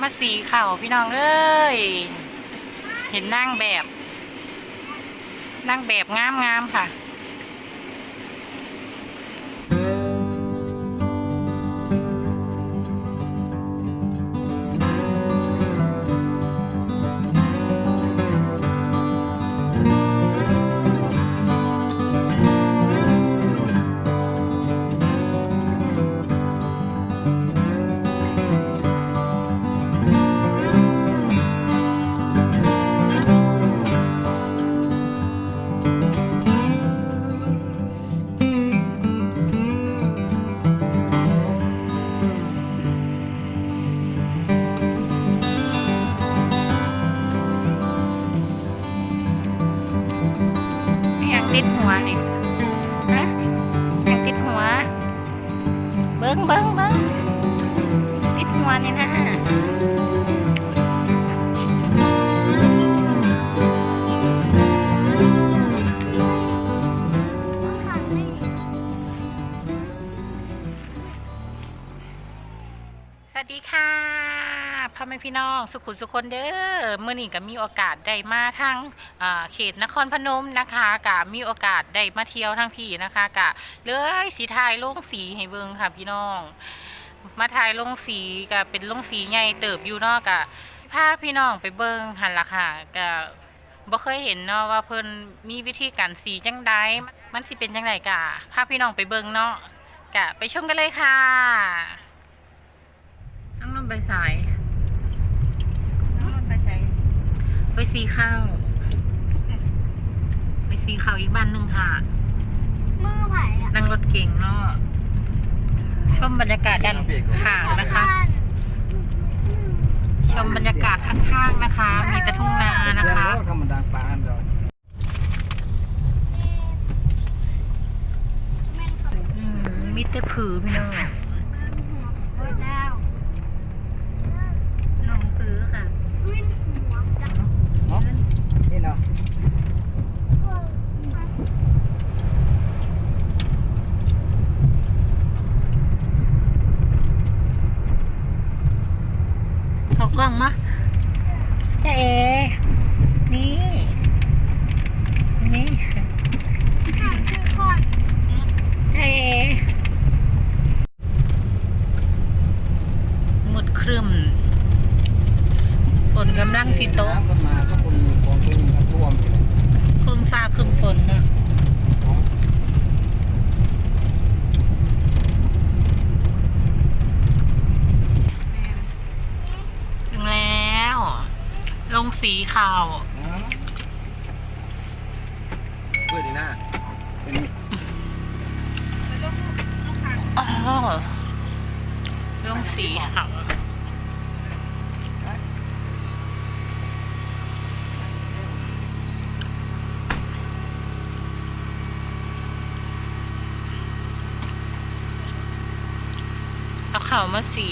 มาสีเข่าพี่น้องเอ้ย เห็นนั่งแบบ นั่งแบบงามงามๆค่ะ ติดหัวนี่นะสวัสดีค่ะ พ่อแม่พี่น้องสุขุมสุขคนเด้อเมื่อนี้ก็มีโอกาสได้มาทางเขตนครพนมนะคะกะมีโอกาสได้มาเที่ยวทางพี่นะคะกะเลยสีทายลงสีให้เบิ่งค่ะพี่น้อง มาถ่ายลงสีก็เป็นลงสีใหญ่เติบอยู่นาะกะพาพี่น้องไปเบิ่งหันละค่ะกะบ่เคยเห็นเนาะว่าเพิ่นมีวิธีการสีจังใดมันสิเป็นจังไดกะพาพี่น้องไปเบิ่งเนาะกะไปชมกันเลยค่ะน้องนนท์ไปสาย น้องมันไปใส่ ไปสีข้าว ไปสีข้าวอีกบ้านหนึ่งค่ะ มือไผ่อะนั่งรถเก่งเนาะชมบรรยากาศด้านข้างนะคะ ชมบรรยากาศข้างๆนะคะ มีแต่ทุ่งนานะคะธรรมดาปลาเราแม่นเขาอืมมีแต่ผือพี่น้อง หัวพระเจ้าน้องปื้อค่ะวิ่นหัวจัง เนาะนี่เนาะ เอากล้องมาจ้าเอ นี่ นี่ ข้าวคือคอน จ้าเอหมดครึมฝนกำลังสิตก น้ำมันมาข้างบนกองตัวมันก็ท่วมอยู่ ครึมฟ้าครึมฝนเนาะ ถึงแล้ว ลง สีขาวเพื่อดีหน้าเป็นนี่อ๋อลงสีขาวเอาเข่าวมาสี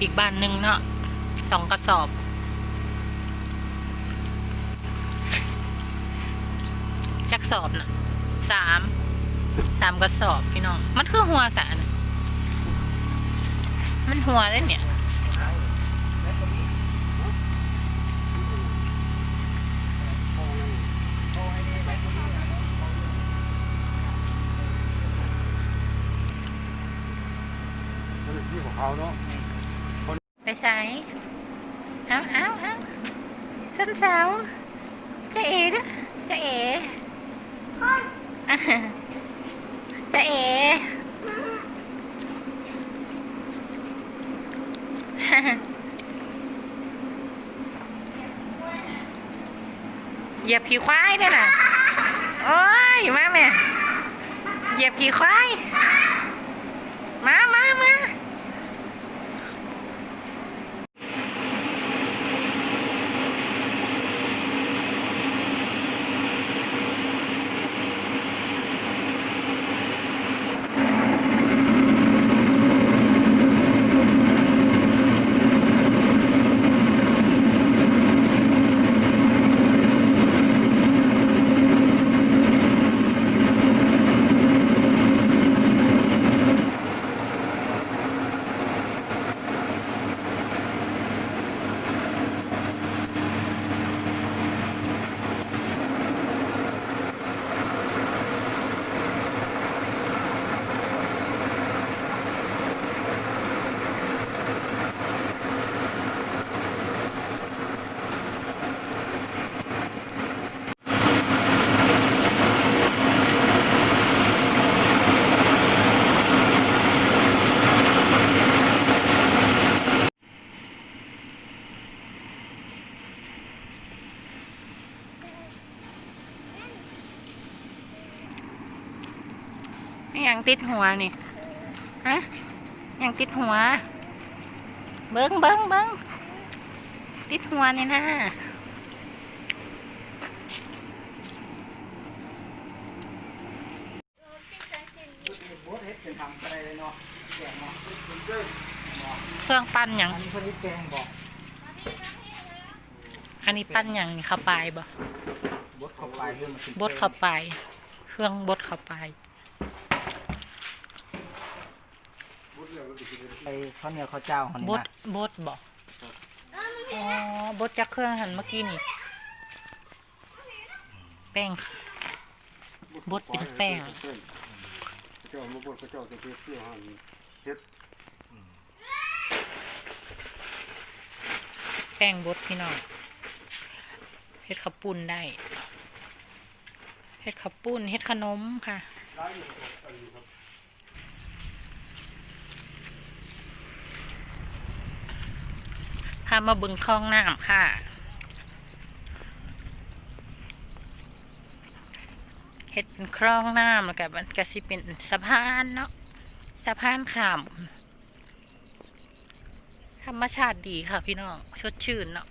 อีกบานหนึ่งเนาะสองกระสอบ จัก สอบนะสามสามกระสอบพี่น้อง มันคือหัวสารมันหัวเลยเนี่ยที่ของเขาเนาะไปใช้เอาเอาเอาส้นเช้าจะเอ๋นะจะเอ๋ จะเอเหยียบขี่ควายเนี่ยนะโอ้ย มาแม่ เหยียบขี่ควาย ติดหัวนี่ฮะยังติดหัว เบิ้งเบิ้งเบิ้งติดหัวนี่นะโบสเฮ็ดเป็นทำอะไรเลยเนาะแกงเนาะเป็นเกินเครื่องปั้นหยังอันนี้เพิ่นเฮ็ดแกงบอกอันนี้ปั้นหยังนี่เข้าไปบ่บดเข้าไปเพื่อมันสิบดเข้าไปเครื่องบดเข้าไป ไปข้าวเหนียวข้าวเจ้าคนนี้บดนะบดบ่อ๋อบดจากเครื่องหันเมื่อกี้นี่ แป้ง บดเป็นแป้ง เจ้ามาบดพระเจ้าจะเพื่อเพื่อหันเฮ็ดแป้งบดพี่น้องเฮ็ดข้าวปุ้นได้เฮ็ดข้าวปุ้นเฮ็ดขนมค่ะพา มาบึงคลองน้ำค่ะ เห็ดเป็นคลองน้ำแล้วก็มันก็สิเป็นสะพานเนาะสะพานขาม ธรรมชาติดีค่ะพี่น้อง สดชื่นเนาะ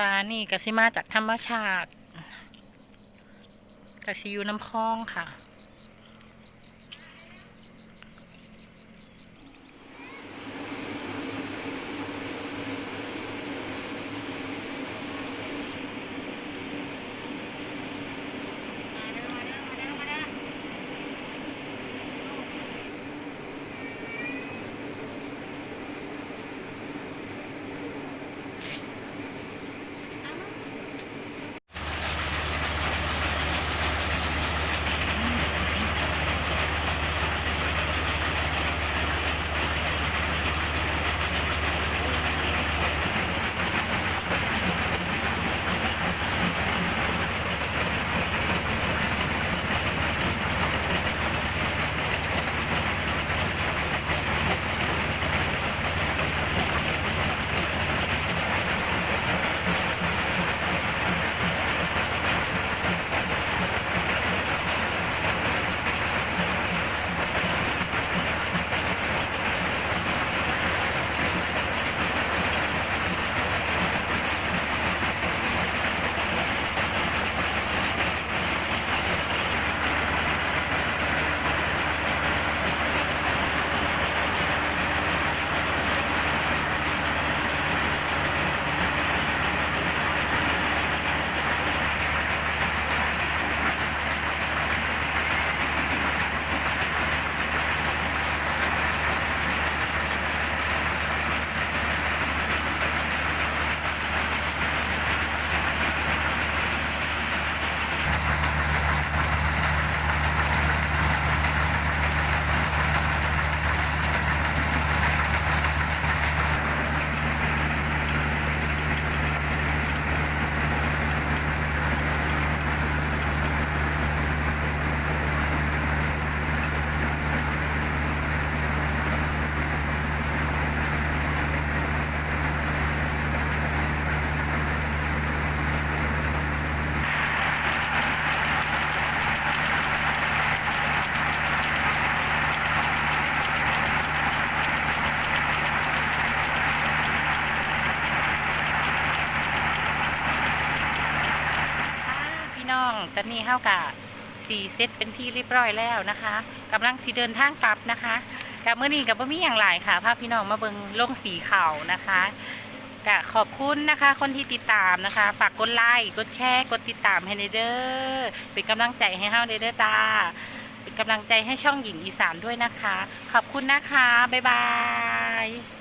ลานี่กะสิมาจากธรรมชาติกะสิอยู่น้ำคลองค่ะ ตอนนี้เท่ากับสี่เซตเป็นที่เรียบร้อยแล้วนะคะกำลังสีเดินทางกลับนะคะกับเมื่อนี้กับบ่มีอย่างไรค่ะพาพพี่น้องมาเบิงลงสีเข่านะคะกะขอบคุณนะคะ คนที่ติดตามนะคะ ฝากกดไลค์กดแชร์กดติดตามให้เด้อเป็นกำลังใจให้เฮาเด้อเด้อจ้าเป็นกำลังใจให้ช่องหญิงอีสานด้วยนะคะ ขอบคุณนะคะบ๊ายบาย